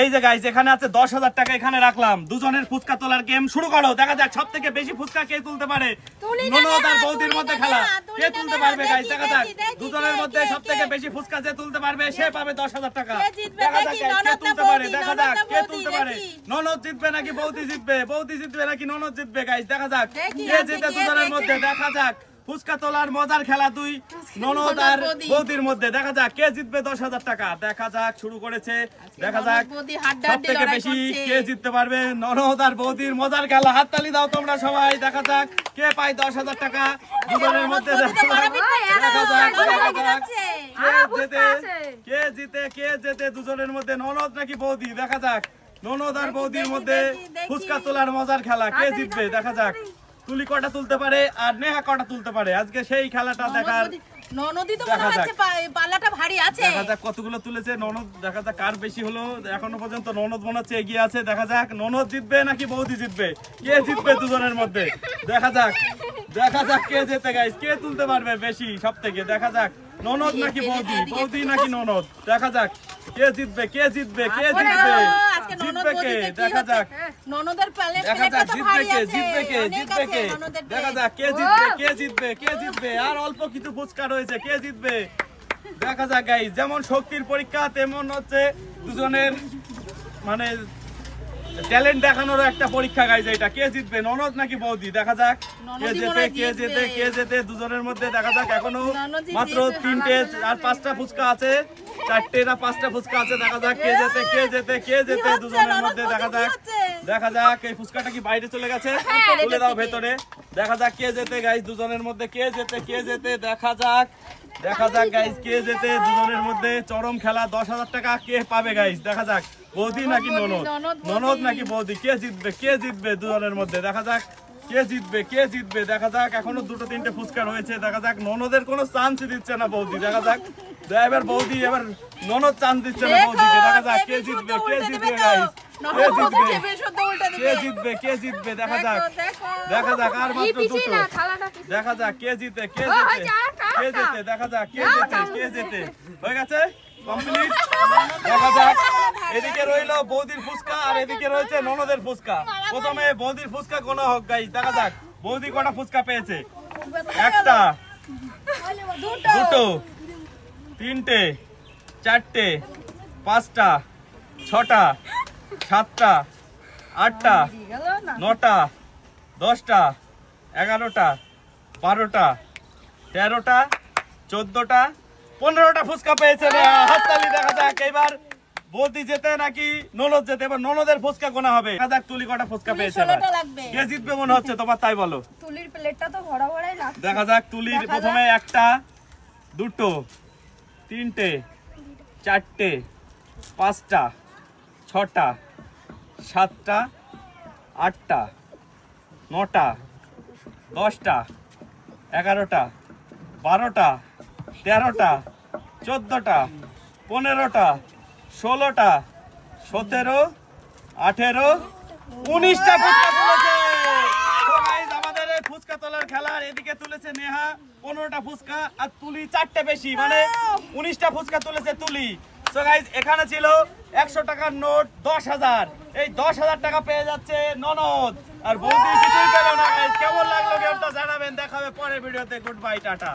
এই যে গাইজ এখানে আছে দশ হাজার টাকা এখানে রাখলাম। দুজনের ফুচকা তোলার গেম শুরু করো। দেখা যাক সব থেকে বেশি ফুচকা কে তুলতে পারে। ননদ আর বৌদির মধ্যে খেলা। কে তুলতে পারবে গাইজ দেখা যাক। দুজনের মধ্যে সব থেকে বেশি ফুচকা যে তুলতে পারবে সে পাবে দশ হাজার টাকা। দেখা যাক কে তুলতে পারে। দেখা যাক কে তুলতে পারে। ননদ জিতবে নাকি বৌদি জিতবে? বৌদি জিতবে নাকি ননদ জিতবে গাইজ দেখা যাক। কে জিতে দুজনের মধ্যে? দেখা যাক। ফুচকা তোলার মজার খেলা তুই ননদ আর বৌদির মধ্যে দেখা যাক কে জিতবে দশ হাজার টাকা। দেখা যাক শুরু করেছে। দেখা যাক সব থেকে বেশি কে জিততে পারবে। ননদ আর বৌদির মজার খেলা। হাততালি দাও তোমরা সবাই। দেখা যাক কে পায় দশ হাজার টাকা। দুজনের মধ্যে দেখা যাক। দেখা যাক। কে জিতে কে জিতে কে জিতে দুজনের মধ্যে ননদ নাকি বৌদি? দেখা যাক। ননদ আর বৌদির মধ্যে। ফুচকা তোলার মজার খেলা। কে জিতবে? দেখা যাক। তুলি কটা তুলতে পারে আর নেহা কটা তুলতে পারে? আজকে সেই খেলাটা দেখার ননদই তো দেখা মনে হচ্ছে পাল্লাটা ভারী আছে। দেখা যাক কতগুলো তুলেছে। ননদ দেখা যাক কার বেশি হলো। এখনও পর্যন্ত ননদ মনে হচ্ছে এগিয়ে আছে। দেখা যাক ননদ জিতবে নাকি বৌদি জিতবে? কে জিতবে দুজনের মধ্যে? দেখা যাক। দেখা যাক কে জিতে গাইস কে তুলতে পারবে বেশি সব থেকে দেখা যাক। ননদ নাকি বৌদি? বৌদি নাকি ননদ? দেখা যাক। কে জিতবে কে জিতবে কে জিতবে? জিতবে কে? দেখা যাক। ননদের প্লেটটা তো জিতবে ভারী কে আছে, জিতবে কে জিতবে কে। দেখা যাক কে জিতবে কে জিতবে কে জিতবে আর অল্প কিছু ফুচকা রয়েছে কে জিতবে? দেখা যাক গাইস যেমন শক্তির পরীক্ষা তেমন হচ্ছে দুজনের মানে ট্যালেন্ট দেখানোর একটা পরীক্ষা গাইজ এটা কে জিতবে ননদ নাকি বৌদি? দেখা যাক কে জেতে কে। জেতে কে জেতে দুজনের মধ্যে দেখা যাক এখনও মাত্র তিনটে আর পাঁচটা ফুচকা আছে চারটে না পাঁচটা ফুচকা আছে দেখা যাক কে জেতে কে জেতে কে জেতে হচ্ছে? দুজনের মধ্যে দেখা যাক? দেখা যাক এই ফুচকাটা কি বাইরে চলে গেছে? তুলে দাও ভেতরে। দেখা যাক কে যেতে গাইস দুজনের মধ্যে কে যেতে কে যেতে দেখা যাক। দেখা যাক গাইস কে যেতে দুজনের মধ্যে। চরম খেলা দশ হাজার টাকা কে পাবে গাইস দেখা যাক বৌদি নাকি ননদ? ননদ নাকি বৌদি? কে জিতবে কে জিতবে দুজনের মধ্যে? দেখা যাক কে জিতবে কে জিতবে? দেখা যাক এখনও দুটো তিনটে ফুচকা রয়েছে। দেখা যাক ননদের কোনো চান্সই দিচ্ছে না বৌদি। দেখা যাক এবার বৌদি এবার ননদ চান্স দিচ্ছে না বৌদিকে। দেখা যাক কে জিতবে কে জিতবে। গাইস কে জিতবে? কে জিতবে? কে জিতবে? দেখা যাক। দেখো, যাক আর মাত্র দুটো। দেখা যাক কে জিতে কে জিতে কে জিতে দেখা যাক কে জিতে কে জিতে। হয়ে গেছে? কমপ্লিট দেখা যাক। এদিকে রইল বৌদির ফুচকা আর এদিকে রয়েছে ননদের ফুচকা। প্রথমে বৌদির ফুচকা গোনা হোক গাই দেখা যাক। বৌদি কটা ফুচকা পেয়েছে? একটা দুটো তিনটে চারটে পাঁচটা ছটা সাতটা আটটা নটা দশটা এগারোটা বারোটা তেরোটা চোদ্দটা পনেরোটা ফুচকা পেয়েছে রে হাততালি দেখা যাক এবার বৌদি যেতে নাকি ননদ যেতে? এবার ননদের ফুচকা গোনা হবে। দেখা যাক তুলি কটা ফুচকা পেয়েছে কে জিতবে মনে হচ্ছে? তোমার তাই বলো। তুলির প্লেটটা তো ভরা ভরাই লাগছে। দেখা যাক তুলির প্রথমে একটা দুটো তিনটে চারটে পাঁচটা ছটা সাতটা আটটা নটা দশটা এগারোটা বারোটা তেরোটা চোদ্দোটা পনেরোটা ষোলোটা সতেরো আঠেরো উনিশটা ফুচকা তুলেছে। আমাদের ফুচকা তোলার খেলার এদিকে তুলেছে নেহা পনেরোটা ফুচকা আর তুলি চারটে বেশি মানে উনিশটা ফুচকা তুলেছে তুলি। তো গাইজ এখানে ছিল একশো টাকার নোট, দশ হাজার। এই দশ হাজার টাকা পেয়ে যাচ্ছে ননদ। আর বৌদি কিছুই পেল না। কেমন লাগল গেমটা জানাবেন, দেখাবে পরের ভিডিওতে। Good bye tata.